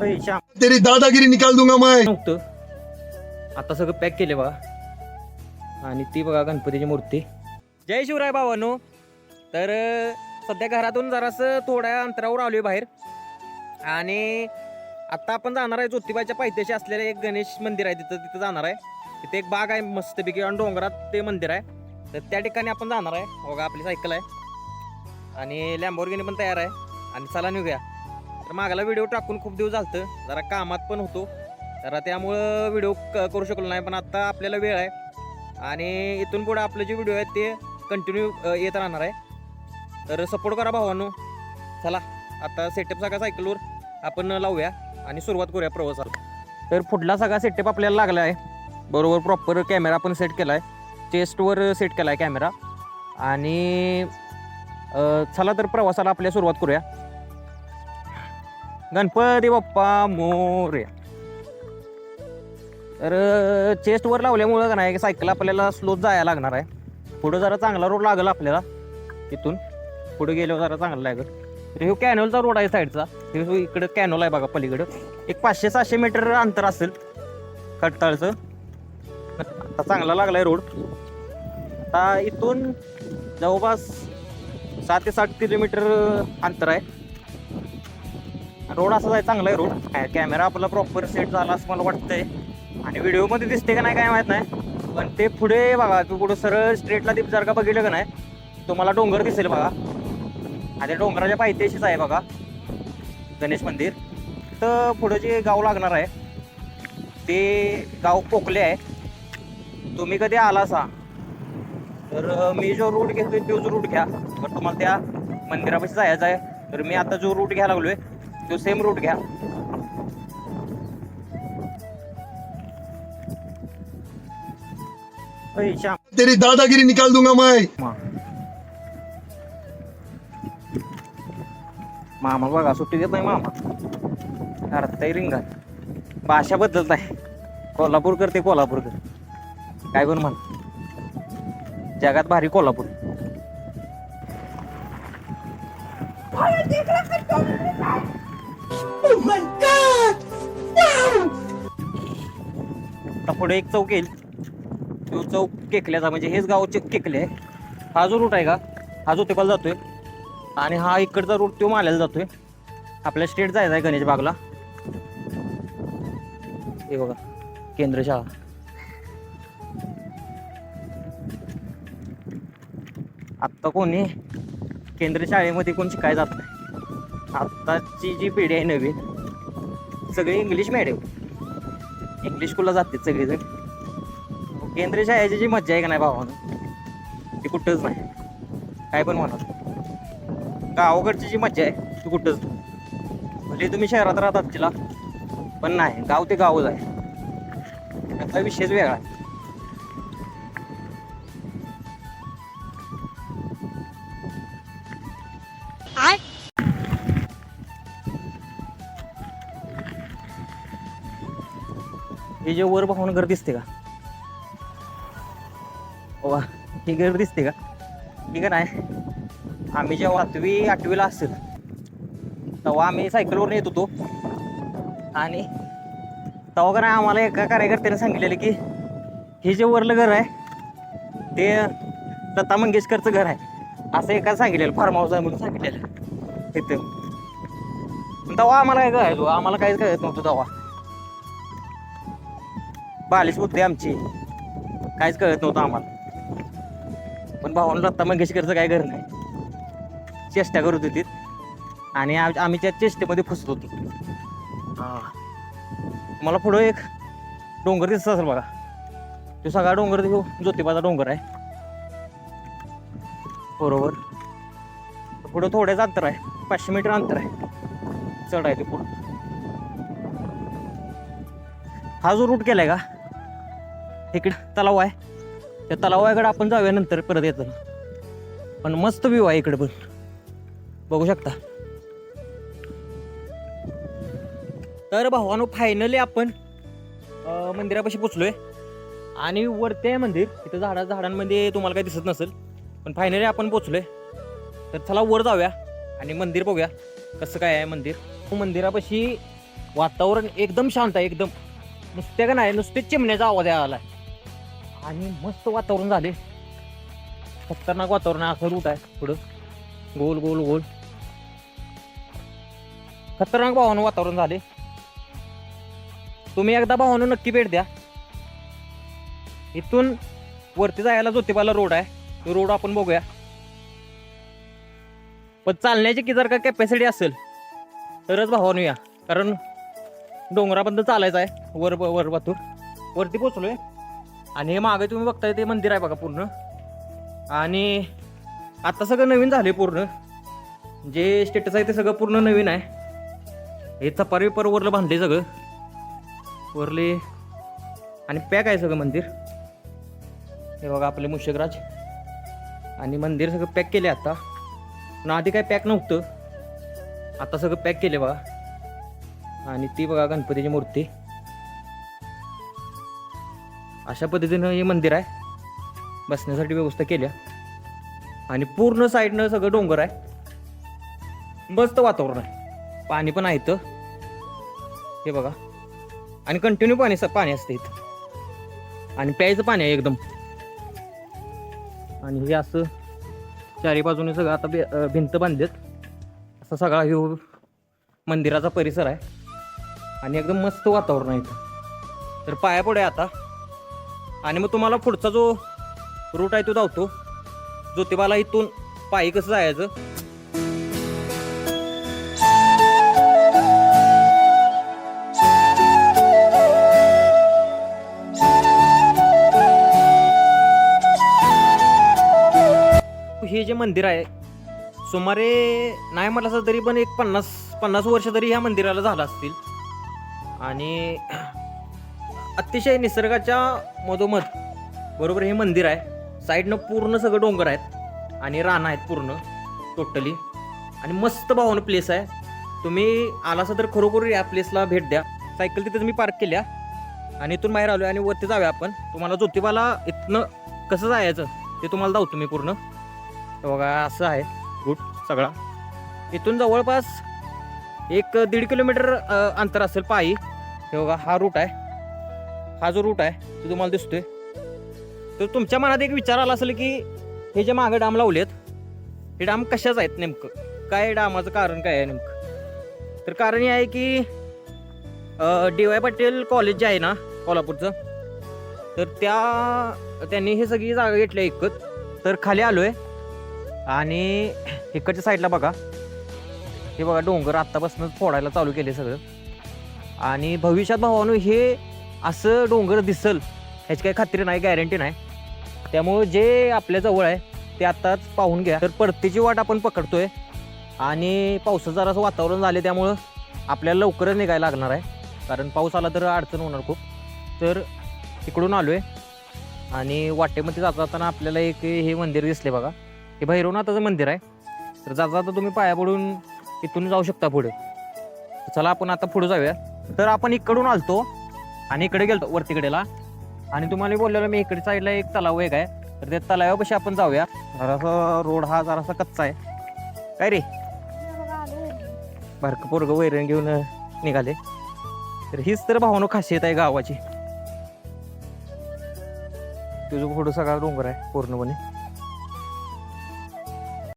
अय, श्याम. तेरी दादागिरी निकाल दूंगा मैं. नव्हतं. आता सगळं पॅक केले बघा. आणि ती बघा गणपतीची मूर्ती. जय शिवराय भावानो. तर अं, सध्या घरातून जरासं थोड्या अंतरावर आलोय बाहेर. आणि आता आपण जाणार आहे ज्योतिबाच्या पायथ्याशी असलेलं एक गणेश मंदिर आहे. तिथं तिथं जाणार आहे. तिथे एक बाग आहे मस्तपैकी. आणि डोंगरात ते मंदिर आहे. तर त्या ठिकाणी आपण जाणार आहे. बघा आपली सायकल आहे. आणि लॅम्बोर्गिनी पण तयार आहे. आणि चला निघूया. तर मागाला व्हिडिओ टाकून खूप दिवस झालतं. जरा कामात पण होतो. तर त्यामुळं व्हिडिओ क करू शकलो नाही पण आत्ता आपल्याला वेळ आहे. आणि इथून पुढे आपले जे व्हिडिओ आहेत ते कंटिन्यू येत राहणार आहे. तर सपोर्ट करा भावांनो. चला आता सेटअप सगळा सायकलवर आपण लावूया आणि सुरुवात करूया प्रवासाला. तर पुढला सगळा सेटअप आपल्याला लागला आहे. बरोबर प्रॉपर कॅमेरा पण सेट केला आहे चेस्टवर सेट केला आहे कॅमेरा आणि अ, चला तर प्रवासाला आपल्या सुरुवात करूया. गणपती बाप्पा मोर्या तर चेस्टवर लावल्यामुळं का नाही सायकल आपल्याला स्लो जायला लागणार आहे. पुढं जरा चांगला रोड लागेल आपल्याला. तिथून पुढे गेल्यावर जरा चांगला लागेल. तर ह्यो कॅनोलचा रोड आहे साईडचा हे इकडं कॅनोल आहे बघा पलीकडं. एक पाचशे सहाशे मीटर अंतर असेल. खडताळचं. आता चांगला लागलाय रोड आता इथून जवळपास सात ते साठ किलोमीटर अंतर आहे. रोड असाच आहे चांगला आहे रोड. कॅमेरा आपला प्रॉपर सेट झाला असं मला वाटतंय. आणि व्हिडिओमध्ये दिसते का नाही काय माहीत नाही. पण ते पुढे बघा तू कुठं सरळ स्ट्रेटला दीप जर का बघितलं का नाही तुम्हाला डोंगर दिसेल बघा. आणि डोंगराच्या पायथ्याशीच आहे बघा. गणेश मंदिर. तर पुढं जे गाव लागणार आहे ते गाव पोकले आहे. तुम्ही कधी आला असा? तर मी जो रूट घेतोय तोच रूट घ्या. तर तुम्हाला त्या मंदिरापाशी जायचं आहे. तर मी आता जो रूट घ्यायला लागलोय तो सेम रूट घ्या. तेरी दादागिरी निकाल दूंगा मैं। मामा बघा सुट्टी देत नाही मामा. करताय रिंगा भाषा बदलत आहे कोल्हापूर करते कोल्हापूरकर. काय पण म्हण. जगात भारी कोल्हापूर. आता पुढे एक चौक येईल. तो चौक केकल्याचा म्हणजे हेच गावचे केकले. आहे हा जो रूट आहे का हा ज्योतिबाला जातोय. आणि हा इकडचा रूट तो माल्याला जातोय. आपल्या स्टेट जायचं आहे गणेश बागला हे बघा केंद्र शाळा आत्ता कोणी केंद्र शाळेमध्ये कोण शिकाय जात नाही. आत्ताची जी पिढी आहे नवीन सगळी इंग्लिश मिडियम इंग्लिश स्कूलला जाते सगळीजण. केंद्रीय शाळेची जी मज्जा आहे का नाही भावानं? ती कुठंच नाही. काय पण म्हणा. गावाकडची जी मज्जा आहे ती कुठंच नाही. भले तुम्ही शहरात राहतात तिला पण नाही. गाव ते गावच आहे. त्याचा विषयच वेगळा आहे. हे जे वर पाहून घर दिसते का? वा ही घर दिसते का? ठीक आहे नाही आम्ही जेव्हा आठवी आठवीला असेल तेव्हा आम्ही सायकलवरून येत होतो. आणि तेव्हा का नाही आम्हाला एका कार्यकर्त्याने सांगितलेलं की हे जे वरलं घर आहे ते लता मंगेशकरचं घर आहे. असं एका सांगितलेलं फार्म हाऊस आहे म्हणून सांगितलेलं. तिथं तेव्हा आम्हाला काय कळायचो? आम्हाला काहीच कळत नव्हतं तेव्हा. बालिश बुद्धी आमची. काहीच कळत नव्हतं आम्हाला. पण भावानं लता मंगेशकरचं काय घर नाही. चेष्टा करत होती. आणि आम- आम्ही त्या चेष्टेमध्ये फसत होतो. हा. मला पुढं एक डोंगर दिसत असेल बघा. तो सगळा डोंगर तो ज्योतिबाचा डोंगर आहे. बरोबर. पुढं थोडेच अंतर आहे. पाचशे मीटर अंतर आहे. चढ आहे ते पुढं. हा जो रूट केलाय का? इकडं तलाव आहे. त्या तलावाकडे आपण जाऊया नंतर परत येतो पण मस्त व्ह्यू आहे इकडे पण. बघू शकता. तर भावानो फायनली आपण मंदिरापाशी पोचलोय. आणि वरते आहे मंदिर. इथं झाडा झाडांमध्ये तुम्हाला काही दिसत नसेल. पण फायनली आपण पोचलोय. तर चला वर जाऊया आणि मंदिर बघूया कसं काय आहे मंदिर. हो, मंदिरापाशी वातावरण एकदम शांत आहे एकदम. नुसत्या का नाही नुसते चिमण्याचा आवाज आला आहे आणि मस्त वातावरण झाले. खतरनाक वातावरण असं रूट आहे पुढं. गोल गोल गोल. खतरनाक भावानं वातावरण झाले. तुम्ही एकदा भावानं नक्की भेट द्या. इथून वरती जायला ज्योतिबाला रोड आहे. तो रोड आपण बघूया. पण चालण्याची की जर का कॅपॅसिटी असेल तरच भावानं या. कारण डोंगराबद्दल चालायचं आहे वर वर वातूर वरती पोचलोय आणि हे मागे तुम्ही बघताय ते मंदिर आहे बघा पूर्ण. आणि आता सगळं नवीन झाले पूर्ण. जे स्टेटस आहे ते सगळं पूर्ण नवीन आहे. हे चपारी पर वरलं बांधले सगळं. वरले आणि पॅक आहे सगळं मंदिर. हे बघा आपले मुशकराज. आणि मंदिर सगळं पॅक केले आता. पण आधी काय पॅक नव्हतं. आता सगळं पॅक केले बघा. आणि ती बघा गणपतीची मूर्ती. अशा पद्धतीनं हे मंदिर आहे. बसण्यासाठी व्यवस्था केल्या. आणि पूर्ण साईडनं सगळं डोंगर आहे. मस्त वातावरण आहे. पाणी पण आहे इथं. हे बघा. आणि कंटिन्यू पाणी पाणी असतं इथं. आणि प्यायचं पाणी आहे एकदम. आणि हे असं चारी बाजूने सगळं आता भिंत बांधलेत. असा सगळा हे मंदिराचा परिसर आहे. आणि एकदम मस्त वातावरण आहे इथं. तर पाया पुढे आता. आणि मग तुम्हाला पुढचा जो रूट आहे तो धावतो. ज्योतिबाला इथून पायी कसं जायचं? हे जे मंदिर आहे सुमारे नाही म्हटलं असं तरी पण एक पन्नास पन्नास वर्ष तरी ह्या मंदिराला झालं असतील. आणि अतिशय निसर्गाच्या मधोमध. बरोबर हे मंदिर आहे. साईडनं पूर्ण सगळं डोंगर आहेत आणि रानं आहेत पूर्ण टोटली आणि मस्त भावनं प्लेस आहे. तुम्ही आलासा तर खरोखर या प्लेसला भेट द्या. सायकल तिथेच मी पार्क केल्या आणि इथून बाहेर आलो आणि वरती जाऊया आपण. तुम्हाला ज्योतिबाला इथनं कसं जायचं ते तुम्हाला दावतो मी पूर्ण. बघा असं आहे. रूट सगळा. इथून जवळपास एक दीड किलोमीटर अंतर असेल पायी. हे बघा हा रूट आहे. हा जो रूट आहे तो तुम्हाला दिसतोय. तर तुमच्या मनात एक विचार आला असेल की हे जे मागं डाम लावलेत हे डाम कशाच आहेत नेमकं? काय डामाचं कारण काय आहे नेमकं? तर कारण हे आहे की डी वाय पाटील कॉलेज जे आहे ना कोल्हापूरचं तर त्या त्यांनी हे सगळी जागा घेतली एकत तर खाली आलो आहे आणि इकडच्या साईडला बघा. हे बघा डोंगर आत्तापासूनच फोडायला चालू केले सगळं. आणि भविष्यात भावानू हे असं डोंगर दिसल ह्याची काही खात्री नाही गॅरंटी नाही. त्यामुळं जे आपल्या जवळ आहे ते आत्ताच पाहून घ्या. तर परतीची वाट आपण पकडतोय आणि पावसाचं जरासं वातावरण झाले त्यामुळं आपल्याला लवकरच निघायला लागणार आहे. कारण पाऊस आला तर अडचण होणार खूप. तर इकडून आहे आणि वाटेमध्ये जाता जाताना आपल्याला एक हे मंदिर दिसले बघा. हे भैरवनाथाचं मंदिर आहे. तर जाता जाता तुम्ही पाया पडून इथून जाऊ शकता पुढे. चला आपण आता पुढे जाऊया. तर आपण इकडून आलतो आणि इकडे गेलो वरती वरतीकडेला आणि तुम्हाला बोललेलं मी इकडे साईडला एक तलाव एक आहे. तर त्या तलावापाशी आपण जाऊया? जरासा रोड हा जरासा कच्चा आहे. काय रे? बारकं पोरगं वैरण घेऊन निघाले. तर हीच तर भावनो खासियत आहे गावाची. तुझं फोटो सगळा डोंगर आहे पूर्णपणे.